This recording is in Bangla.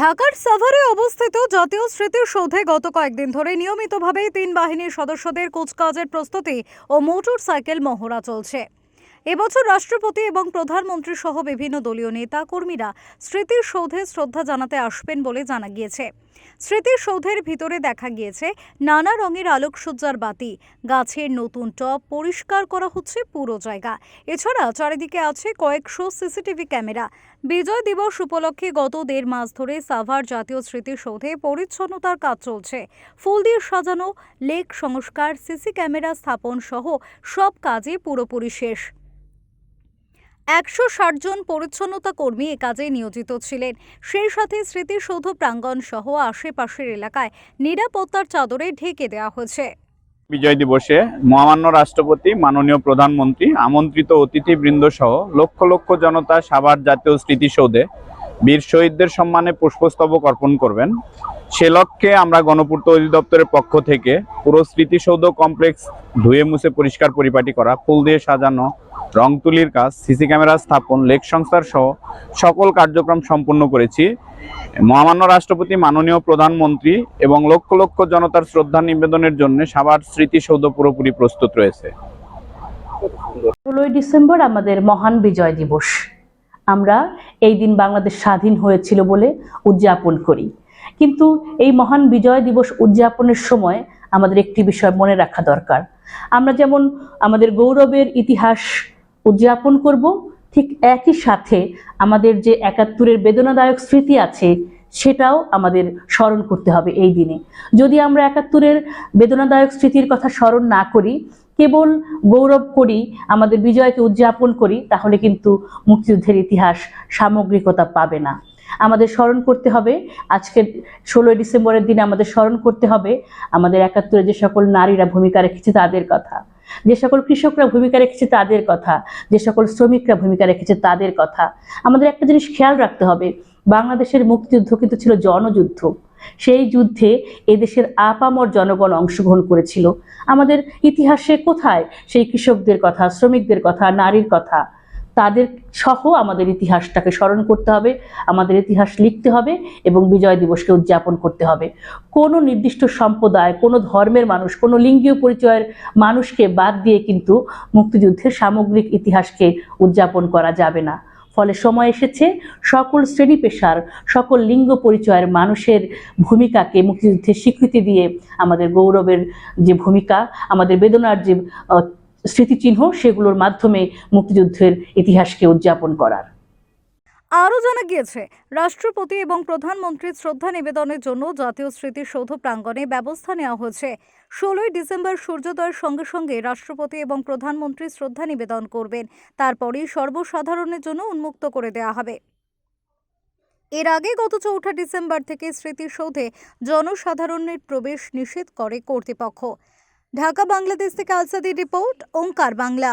ঢাকার সাভারে অবস্থিত জাতীয় স্মৃতিসৌধে গত কয়েকদিন ধরে নিয়মিতভাবে তিন বাহিনীর সদস্যদের কুচকাজের প্রস্তুতি ও মোটর সাইকেল মহড়া চলছে। এবছর রাষ্ট্রপতি এবং প্রধানমন্ত্রী সহ বিভিন্ন দলীয় নেতা কর্মীরা স্মৃতিসৌধে শ্রদ্ধা জানাতে আসবেন বলে জানা গিয়েছে। স্মৃতিসৌধের ভিতরে দেখা গিয়েছে নানা রঙের আলোকসজ্জার বাতি। গাছের নতুন টব পরিষ্কার করা হচ্ছে পুরো জায়গা। এছাড়া চারিদিকে আছে কয়েকশো সিসিটিভি ক্যামেরা। বিজয় দিবস উপলক্ষে গত দেড় মাস ধরে সাভার জাতীয় স্মৃতিসৌধে পরিচ্ছন্নতার কাজ চলছে। ফুল দিয়ে সাজানো, লেক সংস্কার, সিসি ক্যামেরা স্থাপন সহ সব কাজে পুরোপুরি শেষ। একশো ষাট জন পরিচ্ছন্নতা কর্মী এ কাজে নিয়োজিত ছিলেন। সেই সাথে স্মৃতিসৌধ প্রাঙ্গণ সহ আশেপাশের এলাকায় নিরাপত্তার চাদরে ঢেকে দেওয়া হয়েছে। বিজয় দিবসে মহামান্য রাষ্ট্রপতি, মাননীয় প্রধানমন্ত্রী, আমন্ত্রিত অতিথিবৃন্দ সহ লক্ষ লক্ষ জনতা সাভার জাতীয় স্মৃতিসৌধে বীর শহীদদের সম্মানে পুষ্পস্তবক অর্পণ করবেন। সে লক্ষ্যে আমরা গণপূর্ত অধিদপ্তরের পক্ষ থেকে পুরো স্মৃতিসৌধ কমপ্লেক্স ধুয়ে মুছে পরিষ্কার পরিপাটি করা, ফুল দিয়ে সাজানো, রং তুলির কাজ, সিসি ক্যামেরা স্থাপন, লেক সংস্থার সহ সকল কার্যক্রম সম্পূর্ণ করেছি। মহামান্য রাষ্ট্রপতি, মাননীয় প্রধানমন্ত্রী এবং লক্ষ লক্ষ জনতার শ্রদ্ধা নিবেদনের জন্য সাভার স্মৃতিসৌধ পুরোপুরি প্রস্তুত রয়েছে। ষোলোই ডিসেম্বর আমাদের মহান বিজয় দিবস। আমরা এই দিন বাংলাদেশ স্বাধীন হয়েছিল বলে উদযাপন করি। কিন্তু এই মহান বিজয় দিবস উদযাপনের সময় আমাদের একটি বিষয় মনে রাখা দরকার। আমরা যেমন আমাদের গৌরবের ইতিহাস উদযাপন করব, ঠিক একই সাথে আমাদের যে একাত্তরের বেদনাদায়ক স্মৃতি আছে সেটাও আমাদের স্মরণ করতে হবে এই দিনে। যদি আমরা একাত্তরের বেদনাদায়ক স্মৃতির কথা স্মরণ না করি, কেবল গৌরব করি, আমাদের বিজয়কে উদযাপন করি, তাহলে কিন্তু মুক্তিযুদ্ধের ইতিহাস সামগ্রিকতা পাবে না। আমাদের স্মরণ করতে হবে, আজকের ষোলোই ডিসেম্বরের দিনে আমাদের স্মরণ করতে হবে, আমাদের একাত্তরে যে সকল নারীরা ভূমিকা রেখেছে তাদের কথা। যে সকল কৃষকরা ভূমিকা রেখেছে তাদের কথা, যে সকল শ্রমিকরা ভূমিকা রেখেছে তাদের কথা। আমাদের একটা জিনিস খেয়াল রাখতে হবে, বাংলাদেশের মুক্তিযুদ্ধ কিন্তু ছিল জনযুদ্ধ। সেই যুদ্ধে এদেশের আপামর জনগণ অংশগ্রহণ করেছিল। আমাদের ইতিহাসে কোথায় সেই কৃষকদের কথা, শ্রমিকদের কথা, নারীর কথা? তাদের সহ আমাদের ইতিহাসটাকে স্মরণ করতে হবে, আমাদের ইতিহাস লিখতে হবে এবং বিজয় দিবসকে উদযাপন করতে হবে। কোনো নির্দিষ্ট সম্প্রদায়, কোনো ধর্মের মানুষ, কোনো লিঙ্গীয় পরিচয়ের মানুষকে বাদ দিয়ে কিন্তু মুক্তিযুদ্ধের সামগ্রিক ইতিহাসকে উদযাপন করা যাবে না। ফলে সময় এসেছে, সকল শ্রেণি পেশার, সকল লিঙ্গ পরিচয়ের মানুষের ভূমিকাকে মুক্তিযুদ্ধের স্বীকৃতি দিয়ে আমাদের গৌরবের যে ভূমিকা, আমাদের বেদনার যে স্মৃতিচিহ্ন সেগুলোর মাধ্যমে মুক্তিযুদ্ধের ইতিহাসকে উদযাপন করার। আরও জানা গিয়েছে, রাষ্ট্রপতি এবং প্রধানমন্ত্রীর শ্রদ্ধা নিবেদনের জন্য জাতীয় স্মৃতিসৌধ প্রাঙ্গণে ব্যবস্থা নেওয়া হয়েছে। ষোলোই ডিসেম্বর সূর্যোদয়ের সঙ্গে সঙ্গে রাষ্ট্রপতি এবং প্রধানমন্ত্রী শ্রদ্ধা নিবেদন করবেন। তারপরেই সর্বসাধারণের জন্য উন্মুক্ত করে দেওয়া হবে। এর আগে গত চৌঠা ডিসেম্বর থেকে স্মৃতিসৌধে জনসাধারণের প্রবেশ নিষেধ করে কর্তৃপক্ষ। ঢাকা বাংলাদেশ থেকে আলসাদি রিপোর্ট ওঙ্কার বাংলা।